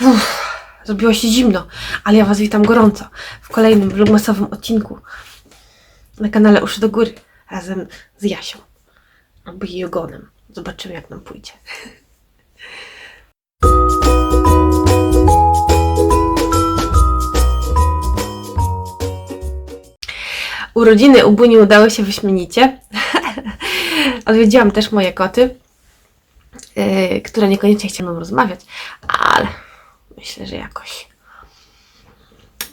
Uff, zrobiło się zimno, ale ja Was witam gorąco w kolejnym vlogmasowym odcinku na kanale Uszy do Góry razem z Jasią albo jej ogonem. Zobaczymy jak nam pójdzie. Urodziny u Buni udały się wyśmienicie. Odwiedziłam też moje koty, yy, które niekoniecznie chciały rozmawiać, ale myślę, że jakoś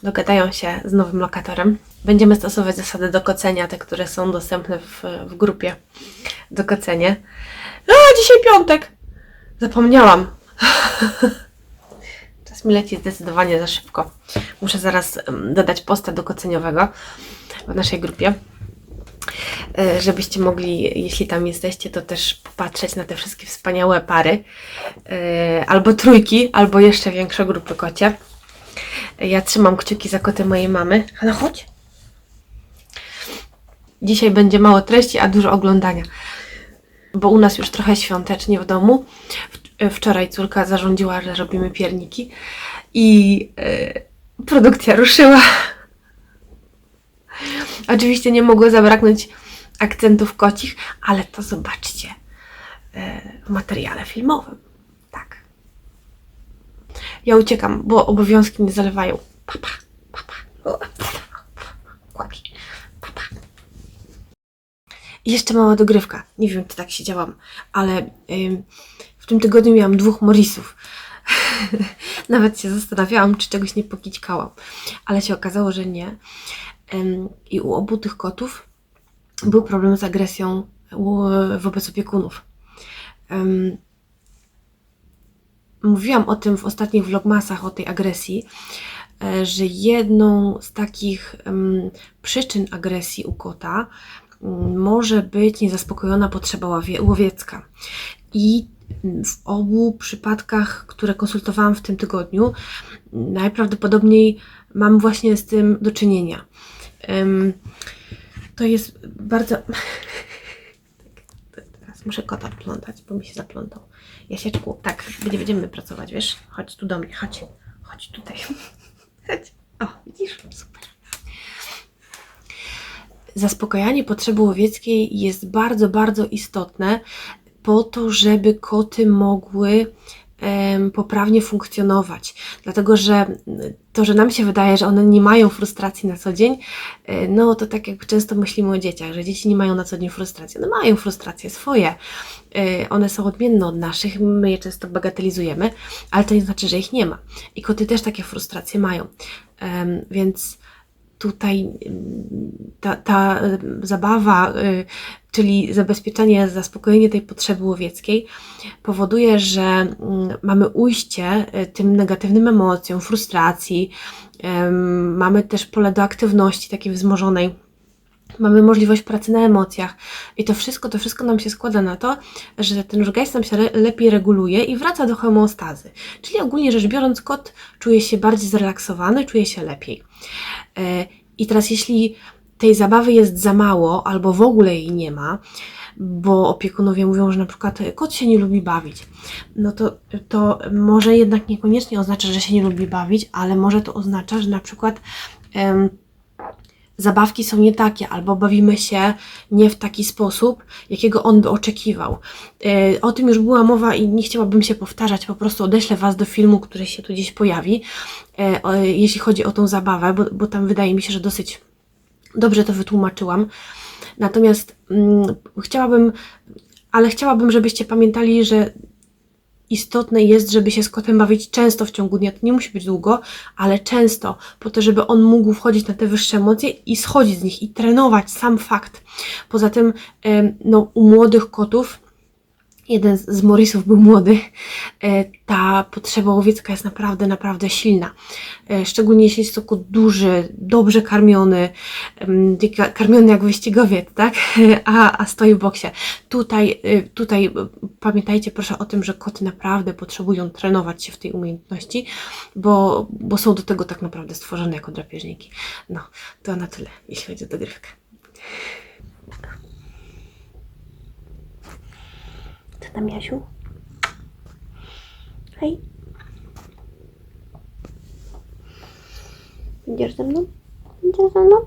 dogadają się z nowym lokatorem. Będziemy stosować zasady do kocenia, te, które są dostępne w, w grupie do kocenia. No, dzisiaj piątek! Zapomniałam. Czas mi leci zdecydowanie za szybko. Muszę zaraz dodać posta dokoceniowego w naszej grupie, żebyście mogli, jeśli tam jesteście, to też popatrzeć na te wszystkie wspaniałe pary, e, albo trójki, albo jeszcze większe grupy kocie. Ja trzymam kciuki za koty mojej mamy. Ale chodź. Dzisiaj będzie mało treści, a dużo oglądania. Bo u nas już trochę świątecznie w domu. W- Wczoraj córka zarządziła, że robimy pierniki i e, produkcja ruszyła. Oczywiście nie mogło zabraknąć akcentów kocich, ale to zobaczcie e, w materiale filmowym. Tak. Ja uciekam, bo obowiązki mnie zalewają. Papa, papa. Kłaki. Papa. I jeszcze mała dogrywka. Nie wiem, czy tak siedziałam, ale ym, w tym tygodniu miałam dwóch Morisów. Nawet się zastanawiałam, czy czegoś nie pokićkałam, ale się okazało, że nie. Ym, I u obu tych kotów był problem z agresją wobec opiekunów. Mówiłam o tym w ostatnich vlogmasach, o tej agresji, e, że jedną z takich przyczyn agresji u kota może być niezaspokojona potrzeba łowie, łowiecka. I w obu przypadkach, które konsultowałam w tym tygodniu, najprawdopodobniej mam właśnie z tym do czynienia. To jest bardzo. Teraz muszę kota odplątać, bo mi się zaplątał. Jasieczku, tak, będzie, będziemy pracować, wiesz? Chodź tu do mnie, chodź. Chodź tutaj. Chodź. O, widzisz? Super. Zaspokajanie potrzeby łowieckiej jest bardzo, bardzo istotne po to, żeby koty mogły poprawnie funkcjonować. Dlatego, że to, że nam się wydaje, że one nie mają frustracji na co dzień, e, no to tak jak często myślimy o dzieciach, że dzieci nie mają na co dzień frustracji. One mają frustracje swoje. E, One są odmienne od naszych, my je często bagatelizujemy, ale to nie znaczy, że ich nie ma. I koty też takie frustracje mają. Więc tutaj ym, ta, ta y, zabawa, y, czyli zabezpieczenie, zaspokojenie tej potrzeby łowieckiej powoduje, że mm, mamy ujście y, tym negatywnym emocjom, frustracji, mamy też pole do aktywności takiej wzmożonej. Mamy możliwość pracy na emocjach i to wszystko, to wszystko nam się składa na to, że ten organizm nam się le- lepiej reguluje i wraca do homeostazy. Czyli ogólnie rzecz biorąc, kot czuje się bardziej zrelaksowany, czuje się lepiej. E, I teraz, jeśli tej zabawy jest za mało, albo w ogóle jej nie ma, bo opiekunowie mówią, że na przykład kot się nie lubi bawić, no to, to może jednak niekoniecznie oznacza, że się nie lubi bawić, ale może to oznacza, że na przykład zabawki są nie takie, albo bawimy się nie w taki sposób, jakiego on by oczekiwał. E, O tym już była mowa i nie chciałabym się powtarzać, po prostu odeślę Was do filmu, który się tu gdzieś pojawi, e, jeśli chodzi o tą zabawę, bo, bo tam wydaje mi się, że dosyć dobrze to wytłumaczyłam. Natomiast mm, chciałabym, ale chciałabym, żebyście pamiętali, że istotne jest, żeby się z kotem bawić często w ciągu dnia. To nie musi być długo, ale często, po to, żeby on mógł wchodzić na te wyższe emocje i schodzić z nich i trenować sam fakt. Poza tym, no, u młodych kotów, jeden z Morrisów był młody, e, ta potrzeba łowiecka jest naprawdę, naprawdę silna. E, Szczególnie jeśli jest to duży, dobrze karmiony, karmiony jak wyścigowiec, tak? A, a stoi w boksie. Tutaj, y, tutaj pamiętajcie proszę o tym, że koty naprawdę potrzebują trenować się w tej umiejętności, bo, bo są do tego tak naprawdę stworzone jako drapieżniki. No, to na tyle, jeśli chodzi o dogrywkę. ስለሚያሹ አይ እንጀርዘም ነው እንጀርዘም ነው።